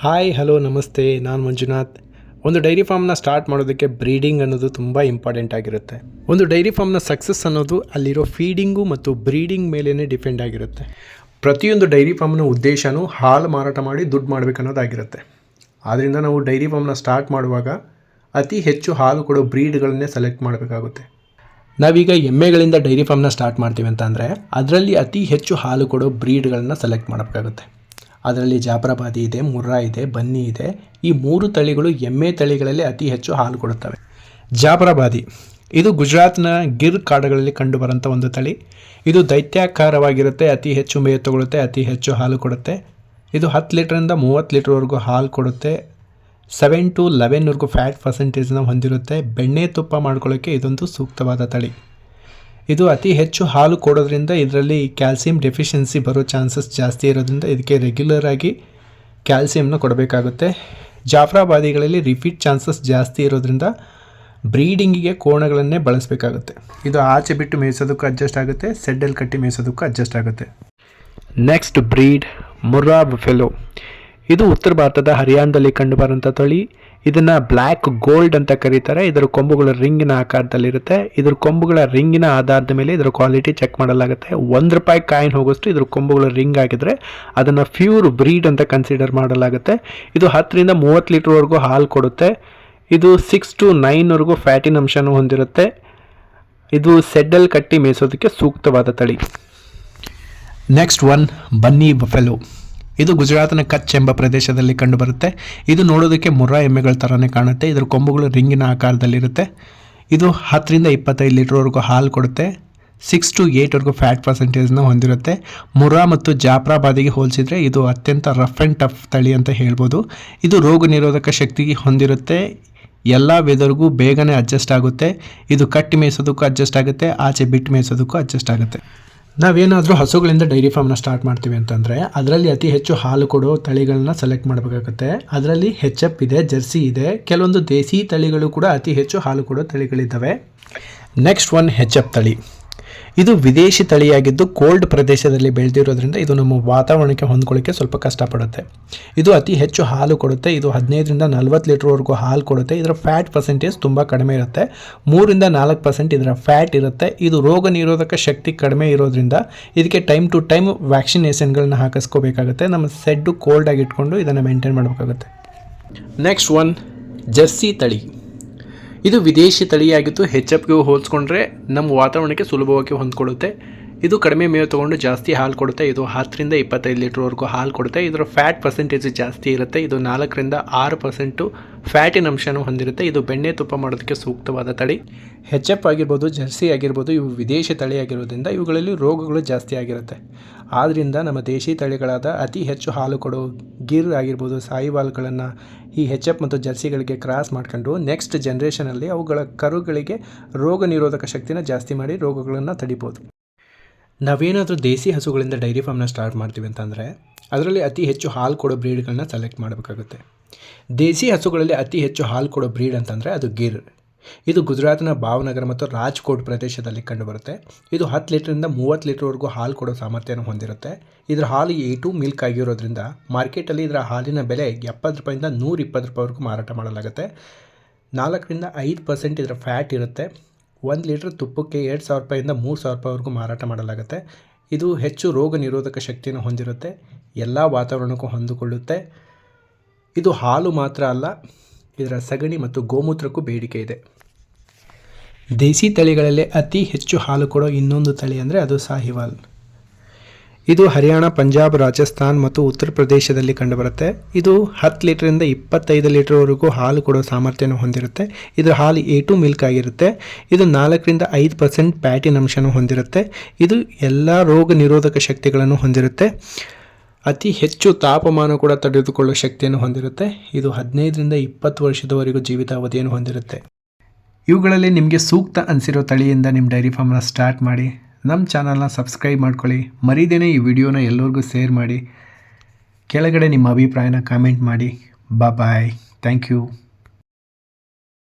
Hi hello ನಮಸ್ತೆ. ನಾನು ಮಂಜುನಾಥ್. ಒಂದು ಡೈರಿ ಫಾರ್ಮ್ನ ಸ್ಟಾರ್ಟ್ ಮಾಡೋದಕ್ಕೆ ಬ್ರೀಡಿಂಗ್ ಅನ್ನೋದು ತುಂಬ ಇಂಪಾರ್ಟೆಂಟ್ ಆಗಿರುತ್ತೆ. ಒಂದು ಡೈರಿ ಫಾರ್ಮ್ನ ಸಕ್ಸಸ್ ಅನ್ನೋದು ಅಲ್ಲಿರೋ ಫೀಡಿಂಗು ಮತ್ತು ಬ್ರೀಡಿಂಗ್ ಮೇಲೇ ಡಿಪೆಂಡ್ ಆಗಿರುತ್ತೆ. ಪ್ರತಿಯೊಂದು ಡೈರಿ ಫಾರ್ಮ್ನ ಉದ್ದೇಶನೂ ಹಾಲು ಮಾರಾಟ ಮಾಡಿ ದುಡ್ಡು ಮಾಡಬೇಕನ್ನೋದಾಗಿರುತ್ತೆ. ಆದ್ದರಿಂದ ನಾವು ಡೈರಿ ಫಾರ್ಮ್ನ ಸ್ಟಾರ್ಟ್ ಮಾಡುವಾಗ ಅತಿ ಹೆಚ್ಚು ಹಾಲು ಕೊಡೋ ಬ್ರೀಡ್ಗಳನ್ನೇ ಸೆಲೆಕ್ಟ್ ಮಾಡಬೇಕಾಗುತ್ತೆ. ನಾವೀಗ ಎಮ್ಮೆಗಳಿಂದ ಡೈರಿ ಫಾರ್ಮ್ನ ಸ್ಟಾರ್ಟ್ ಮಾಡ್ತೀವಿ ಅಂತ ಅಂದರೆ ಅದರಲ್ಲಿ ಅತಿ ಹೆಚ್ಚು ಹಾಲು ಕೊಡೋ ಬ್ರೀಡ್ಗಳನ್ನ ಸೆಲೆಕ್ಟ್ ಮಾಡಬೇಕಾಗುತ್ತೆ. ಅದರಲ್ಲಿ ಜಾಫರಾಬಾದಿ ಇದೆ, ಮುರ್ರಾ ಇದೆ, ಬನ್ನಿ ಇದೆ. ಈ ಮೂರು ತಳಿಗಳು ಎಮ್ಮೆ ತಳಿಗಳಲ್ಲಿ ಅತಿ ಹೆಚ್ಚು ಹಾಲು ಕೊಡುತ್ತವೆ. ಜಾಫರಾಬಾದಿ. ಇದು ಗುಜರಾತ್ನ ಗಿರ್ ಕಾಡುಗಳಲ್ಲಿ ಕಂಡುಬರುವಂಥ ಒಂದು ತಳಿ. ಇದು ದೈತ್ಯಾಕಾರವಾಗಿರುತ್ತೆ, ಅತಿ ಹೆಚ್ಚು ಮೇವು ತಗೊಳುತ್ತೆ ಅತಿ ಹೆಚ್ಚು ಹಾಲು ಕೊಡುತ್ತೆ. ಇದು ಹತ್ತು ಲೀಟ್ರಿಂದ ಮೂವತ್ತು ಲೀಟ್ರ್ವರೆಗೂ ಹಾಲು ಕೊಡುತ್ತೆ. ಸೆವೆನ್ ಟು ಲೆವೆನ್ವರೆಗೂ ಫ್ಯಾಟ್ ಪರ್ಸೆಂಟೇಜ್ನ ಹೊಂದಿರುತ್ತೆ. ಬೆಣ್ಣೆ ತುಪ್ಪ ಮಾಡ್ಕೊಳ್ಳೋಕ್ಕೆ ಇದೊಂದು ಸೂಕ್ತವಾದ ತಳಿ. ಇದು ಅತಿ ಹೆಚ್ಚು ಹಾಲು ಕೊಡೋದ್ರಿಂದ ಇದರಲ್ಲಿ ಕ್ಯಾಲ್ಸಿಯಂ ಡೆಫಿಷಿಯನ್ಸಿ ಬರೋ ಚಾನ್ಸಸ್ ಜಾಸ್ತಿ ಇರೋದ್ರಿಂದ ಇದಕ್ಕೆ ರೆಗ್ಯುಲರ್ ಆಗಿ ಕ್ಯಾಲ್ಸಿಯಂನ ಕೊಡಬೇಕಾಗುತ್ತೆ. ಜಾಫ್ರಾಬಾದಿಗಳಲ್ಲಿ ರಿಪೀಟ್ ಚಾನ್ಸಸ್ ಜಾಸ್ತಿ ಇರೋದ್ರಿಂದ ಬ್ರೀಡಿಂಗಿಗೆ ಕೋಣಗಳನ್ನೇ ಬಳಸಬೇಕಾಗುತ್ತೆ. ಇದು ಆಚೆ ಬಿಟ್ಟು ಮೇಯಿಸೋದಕ್ಕೂ ಅಡ್ಜಸ್ಟ್ ಆಗುತ್ತೆ ಸೆಡ್ಡಲ್ಲಿ ಕಟ್ಟಿ ಮೇಯಿಸೋದಕ್ಕೂ ಅಡ್ಜಸ್ಟ್ ಆಗುತ್ತೆ. ನೆಕ್ಸ್ಟ್ ಬ್ರೀಡ್ ಮುರ್ರಾ ಬಫೆಲೋ ಇದು ಉತ್ತರ ಭಾರತದ ಹರಿಯಾಣದಲ್ಲಿ ಕಂಡುಬರುವಂಥ ತಳಿ. ಇದನ್ನು ಬ್ಲ್ಯಾಕ್ ಗೋಲ್ಡ್ ಅಂತ ಕರೀತಾರೆ. ಇದರ ಕೊಂಬುಗಳ ರಿಂಗಿನ ಆಕಾರದಲ್ಲಿರುತ್ತೆ. ಇದರ ಕೊಂಬುಗಳ ರಿಂಗಿನ ಆಧಾರದ ಮೇಲೆ ಇದರ ಕ್ವಾಲಿಟಿ ಚೆಕ್ ಮಾಡಲಾಗುತ್ತೆ. ಒಂದು ರೂಪಾಯಿ ಕಾಯಿನ್ ಹೋಗೋಷ್ಟು ಇದರ ಕೊಂಬುಗಳ ರಿಂಗ್ ಆಗಿದ್ರೆ ಅದನ್ನು ಫ್ಯೂರ್ ಬ್ರೀಡ್ ಅಂತ ಕನ್ಸಿಡರ್ ಮಾಡಲಾಗುತ್ತೆ. ಇದು ಹತ್ತರಿಂದ ಮೂವತ್ತು ಲೀಟ್ರ್ವರೆಗೂ ಹಾಲು ಕೊಡುತ್ತೆ. ಇದು ಸಿಕ್ಸ್ ಟು ನೈನ್ವರೆಗೂ ಫ್ಯಾಟಿನ ಅಂಶನೂ ಹೊಂದಿರುತ್ತೆ. ಇದು ಸೆಡ್ಡಲ್ ಕಟ್ಟಿ ಮೇಯಿಸೋದಕ್ಕೆ ಸೂಕ್ತವಾದ ತಳಿ. Next one Banni buffalo. ಇದು ಗುಜರಾತ್ನ ಕಚ್ ಎಂಬ ಪ್ರದೇಶದಲ್ಲಿ ಕಂಡುಬರುತ್ತೆ. ಇದು ನೋಡೋದಕ್ಕೆ ಮುರ್ರಾ ಎಮ್ಮೆಗಳ ಥರನೇ ಕಾಣುತ್ತೆ. ಇದರ ಕೊಂಬುಗಳು ರಿಂಗಿನ ಆಕಾರದಲ್ಲಿರುತ್ತೆ. ಇದು ಹತ್ತರಿಂದ ಇಪ್ಪತ್ತೈದು ಲೀಟ್ರ್ವರೆಗೂ ಹಾಲು ಕೊಡುತ್ತೆ. ಸಿಕ್ಸ್ ಟು ಏಯ್ಟ್ವರೆಗೂ ಫ್ಯಾಟ್ ಪರ್ಸೆಂಟೇಜ್ನ ಹೊಂದಿರುತ್ತೆ. ಮುರಾ ಮತ್ತು ಜಾಫ್ರಾಬಾದಿಗೆ ಹೋಲಿಸಿದರೆ ಇದು ಅತ್ಯಂತ ರಫ್ ಆ್ಯಂಡ್ ಟಫ್ ತಳಿ ಅಂತ ಹೇಳ್ಬೋದು. ಇದು ರೋಗ ನಿರೋಧಕ ಶಕ್ತಿ ಹೊಂದಿರುತ್ತೆ. ಎಲ್ಲ ವೆದರ್ಗೂ ಬೇಗನೆ ಅಡ್ಜಸ್ಟ್ ಆಗುತ್ತೆ. ಇದು ಕಟ್ಟಿ ಮೇಯಿಸೋದಕ್ಕೂ ಅಡ್ಜಸ್ಟ್ ಆಗುತ್ತೆ. ಆಚೆ ಬಿಟ್ಟು ಮೇಯಿಸೋದಕ್ಕೂ ಅಡ್ಜಸ್ಟ್ ಆಗುತ್ತೆ. ನಾವೇನಾದರೂ ಹಸುಗಳಿಂದ ಡೈರಿ ಫಾರ್ಮ್ನ ಸ್ಟಾರ್ಟ್ ಮಾಡ್ತೀವಿ ಅಂತಂದರೆ ಅದರಲ್ಲಿ ಅತಿ ಹೆಚ್ಚು ಹಾಲು ಕೊಡೋ ತಳಿಗಳನ್ನ ಸೆಲೆಕ್ಟ್ ಮಾಡಬೇಕಾಗುತ್ತೆ. ಅದರಲ್ಲಿ ಹೆಚ್ ಎಫ್ ಇದೆ ಜರ್ಸಿ ಇದೆ, ಕೆಲವೊಂದು ದೇಸಿ ತಳಿಗಳು ಕೂಡ ಅತಿ ಹೆಚ್ಚು ಹಾಲು ಕೊಡೋ ತಳಿಗಳಿದ್ದಾವೆ. ನೆಕ್ಸ್ಟ್ ಒನ್ ಹೆಚ್ ಎಫ್ ತಳಿ. ಇದು ವಿದೇಶಿ ತಳಿಯಾಗಿದ್ದು ಕೋಲ್ಡ್ ಪ್ರದೇಶದಲ್ಲಿ ಬೆಳೆದಿರೋದ್ರಿಂದ ಇದು ನಮ್ಮ ವಾತಾವರಣಕ್ಕೆ ಹೊಂದ್ಕೊಳ್ಳೋಕ್ಕೆ ಸ್ವಲ್ಪ ಕಷ್ಟಪಡುತ್ತೆ. ಇದು ಅತಿ ಹೆಚ್ಚು ಹಾಲು ಕೊಡುತ್ತೆ. ಇದು ಹದಿನೈದರಿಂದ ನಲವತ್ತು ಲೀಟ್ರ್ವರೆಗೂ ಹಾಲು ಕೊಡುತ್ತೆ. ಇದರ ಫ್ಯಾಟ್ ಪರ್ಸೆಂಟೇಜ್ ತುಂಬ ಕಡಿಮೆ ಇರುತ್ತೆ. ಮೂರಿಂದ ನಾಲ್ಕು ಪರ್ಸೆಂಟ್ ಇದರ ಫ್ಯಾಟ್ ಇರುತ್ತೆ. ಇದು ರೋಗ ನಿರೋಧಕ ಶಕ್ತಿ ಕಡಿಮೆ ಇರೋದ್ರಿಂದ ಇದಕ್ಕೆ ಟೈಮ್ ಟು ಟೈಮ್ ವ್ಯಾಕ್ಸಿನೇಷನ್ಗಳನ್ನ ಹಾಕಿಸ್ಕೋಬೇಕಾಗುತ್ತೆ. ನಮ್ಮ ಸೆಡ್ಡು ಕೋಲ್ಡ್ ಆಗಿ ಇಟ್ಕೊಂಡು ಇದನ್ನು ಮೇಂಟೈನ್ ಮಾಡಬೇಕಾಗುತ್ತೆ. ನೆಕ್ಸ್ಟ್ ಒನ್ ಜರ್ಸಿ ತಳಿ. ಇದು ವಿದೇಶಿ ತಳಿಯಾಗಿದ್ದು ಹೆಚ್ ಎಫ್ಗೆ ಹೋಲಿಸ್ಕೊಂಡ್ರೆ ನಮ್ಮ ವಾತಾವರಣಕ್ಕೆ ಸುಲಭವಾಗಿ ಹೊಂದ್ಕೊಳ್ಳುತ್ತೆ ಇದು ಕಡಿಮೆ ಮೇವು ತೊಗೊಂಡು ಜಾಸ್ತಿ ಹಾಲು ಕೊಡುತ್ತೆ. ಇದು ಹತ್ತರಿಂದ ಇಪ್ಪತ್ತೈದು ಲೀಟ್ರ್ವರೆಗೂ ಹಾಲು ಕೊಡುತ್ತೆ. ಇದರ ಫ್ಯಾಟ್ ಪರ್ಸೆಂಟೇಜ್ ಜಾಸ್ತಿ ಇರುತ್ತೆ. ಇದು ನಾಲ್ಕರಿಂದ ಆರು ಪರ್ಸೆಂಟು ಫ್ಯಾಟಿನ ಅಂಶನೂ ಹೊಂದಿರುತ್ತೆ. ಇದು ಬೆಣ್ಣೆ ತುಪ್ಪ ಮಾಡೋದಕ್ಕೆ ಸೂಕ್ತವಾದ ತಳಿ. ಹೆಚ್ ಎಫ್ ಆಗಿರ್ಬೋದು, ಜರ್ಸಿ ಆಗಿರ್ಬೋದು, ಇವು ವಿದೇಶಿ ತಳಿ ಆಗಿರೋದ್ರಿಂದ ಇವುಗಳಲ್ಲಿ ರೋಗಗಳು ಜಾಸ್ತಿ ಆಗಿರುತ್ತೆ. ಆದ್ದರಿಂದ ನಮ್ಮ ದೇಶಿ ತಳಿಗಳಾದ ಅತಿ ಹೆಚ್ಚು ಹಾಲು ಕೊಡೋ ಗಿರ್ ಆಗಿರ್ಬೋದು ಸಾಯಿವಾಲ್ಗಳನ್ನು ಈ ಹೆಚ್ ಎಫ್ ಮತ್ತು ಜರ್ಸಿಗಳಿಗೆ ಕ್ರಾಸ್ ಮಾಡ್ಕೊಂಡು ನೆಕ್ಸ್ಟ್ ಜನ್ರೇಷನಲ್ಲಿ ಅವುಗಳ ಕರುಗಳಿಗೆ ರೋಗ ನಿರೋಧಕ ಶಕ್ತಿನ ಜಾಸ್ತಿ ಮಾಡಿ ರೋಗಗಳನ್ನು ತಡಿಬೋದು. ನಾವೇನಾದರೂ ದೇಸಿ ಹಸುಗಳಿಂದ ಡೈರಿ ಫಾರ್ಮ್ನ ಸ್ಟಾರ್ಟ್ ಮಾಡ್ತೀವಿ ಅಂತಂದರೆ ಅದರಲ್ಲಿ ಅತಿ ಹೆಚ್ಚು ಹಾಲು ಕೊಡೋ ಬ್ರೀಡ್ಗಳನ್ನ ಸೆಲೆಕ್ಟ್ ಮಾಡಬೇಕಾಗುತ್ತೆ. ದೇಸಿ ಹಸುಗಳಲ್ಲಿ ಅತಿ ಹೆಚ್ಚು ಹಾಲು ಕೊಡೋ ಬ್ರೀಡ್ ಅಂತಂದರೆ ಅದು ಗಿರ್. ಇದು ಗುಜರಾತ್ನ ಭಾವನಗರ ಮತ್ತು ರಾಜ್ಕೋಟ್ ಪ್ರದೇಶದಲ್ಲಿ ಕಂಡುಬರುತ್ತೆ. ಇದು ಹತ್ತು ಲೀಟ್ರಿಂದ ಮೂವತ್ತು ಲೀಟ್ರ್ವರೆಗೂ ಹಾಲು ಕೊಡೋ ಸಾಮರ್ಥ್ಯನ ಹೊಂದಿರುತ್ತೆ. ಇದರ ಹಾಲು ಎ ಟು ಮಿಲ್ಕ್ ಆಗಿರೋದ್ರಿಂದ ಮಾರ್ಕೆಟಲ್ಲಿ ಇದರ ಹಾಲಿನ ಬೆಲೆ ಎಪ್ಪತ್ತು ರೂಪಾಯಿಂದ ನೂರ ಇಪ್ಪತ್ತು ರೂಪಾಯಿವರೆಗೂ ಮಾರಾಟ ಮಾಡಲಾಗುತ್ತೆ. ನಾಲ್ಕರಿಂದ ಐದು ಪರ್ಸೆಂಟ್ ಇದರ ಫ್ಯಾಟ್ ಇರುತ್ತೆ. ಒಂದು ಲೀಟ್ರ್ ತುಪ್ಪಕ್ಕೆ ಎರಡು ಸಾವಿರ ರೂಪಾಯಿಂದ ಮೂರು ಸಾವಿರ ರೂಪಾಯಿವರೆಗೂ ಮಾರಾಟ ಮಾಡಲಾಗುತ್ತೆ. ಇದು ಹೆಚ್ಚು ರೋಗ ನಿರೋಧಕ ಶಕ್ತಿಯನ್ನು ಹೊಂದಿರುತ್ತೆ. ಎಲ್ಲ ವಾತಾವರಣಕ್ಕೂ ಹೊಂದಿಕೊಳ್ಳುತ್ತೆ. ಇದು ಹಾಲು ಮಾತ್ರ ಅಲ್ಲ ಇದರ ಸಗಣಿ ಮತ್ತು ಗೋಮೂತ್ರಕ್ಕೂ ಬೇಡಿಕೆ ಇದೆ. ದೇಸಿ ತಳಿಗಳಲ್ಲೇ ಅತಿ ಹೆಚ್ಚು ಹಾಲು ಕೊಡೋ ಇನ್ನೊಂದು ತಳಿ ಅಂದರೆ ಅದು ಸಾಹಿವಾಲ್. ಇದು ಹರಿಯಾಣ, ಪಂಜಾಬ್, ರಾಜಸ್ಥಾನ್ ಮತ್ತು ಉತ್ತರ ಪ್ರದೇಶದಲ್ಲಿ ಕಂಡುಬರುತ್ತೆ. ಇದು ಹತ್ತು ಲೀಟ್ರಿಂದ ಇಪ್ಪತ್ತೈದು ಲೀಟರ್ವರೆಗೂ ಹಾಲು ಕೊಡೋ ಸಾಮರ್ಥ್ಯನ ಹೊಂದಿರುತ್ತೆ. ಇದರ ಹಾಲು ಎ ಟು ಮಿಲ್ಕ್ ಆಗಿರುತ್ತೆ. ಇದು ನಾಲ್ಕರಿಂದ ಐದು ಪರ್ಸೆಂಟ್ ಪ್ಯಾಟಿನ್ ಅಂಶನೂ ಹೊಂದಿರುತ್ತೆ. ಇದು ಎಲ್ಲ ರೋಗ ನಿರೋಧಕ ಶಕ್ತಿಗಳನ್ನು ಹೊಂದಿರುತ್ತೆ. ಅತಿ ಹೆಚ್ಚು ತಾಪಮಾನ ಕೂಡ ತಡೆದುಕೊಳ್ಳುವ ಶಕ್ತಿಯನ್ನು ಹೊಂದಿರುತ್ತೆ. ಇದು ಹದಿನೈದರಿಂದ ಇಪ್ಪತ್ತು ವರ್ಷದವರೆಗೂ ಜೀವಿತಾವಧಿಯನ್ನು ಹೊಂದಿರುತ್ತೆ. ಇವುಗಳಲ್ಲಿ ನಿಮಗೆ ಸೂಕ್ತ ಅನಿಸಿರೋ ತಳಿಯಿಂದ ನಿಮ್ಮ ಡೈರಿ ಫಾರ್ಮ್ನ ಸ್ಟಾರ್ಟ್ ಮಾಡಿ. ನಮ್ಮ ಚಾನಲ್ನ ಸಬ್ಸ್ಕ್ರೈಬ್ ಮಾಡ್ಕೊಳ್ಳಿ. ಮರಿದೇನೆ ಈ ವಿಡಿಯೋನ ಎಲ್ಲರಿಗೂ ಶೇರ್ ಮಾಡಿ. ಕೆಳಗಡೆ ನಿಮ್ಮ ಅಭಿಪ್ರಾಯನ ಕಾಮೆಂಟ್ ಮಾಡಿ. ಬಾಯ್. Thank you.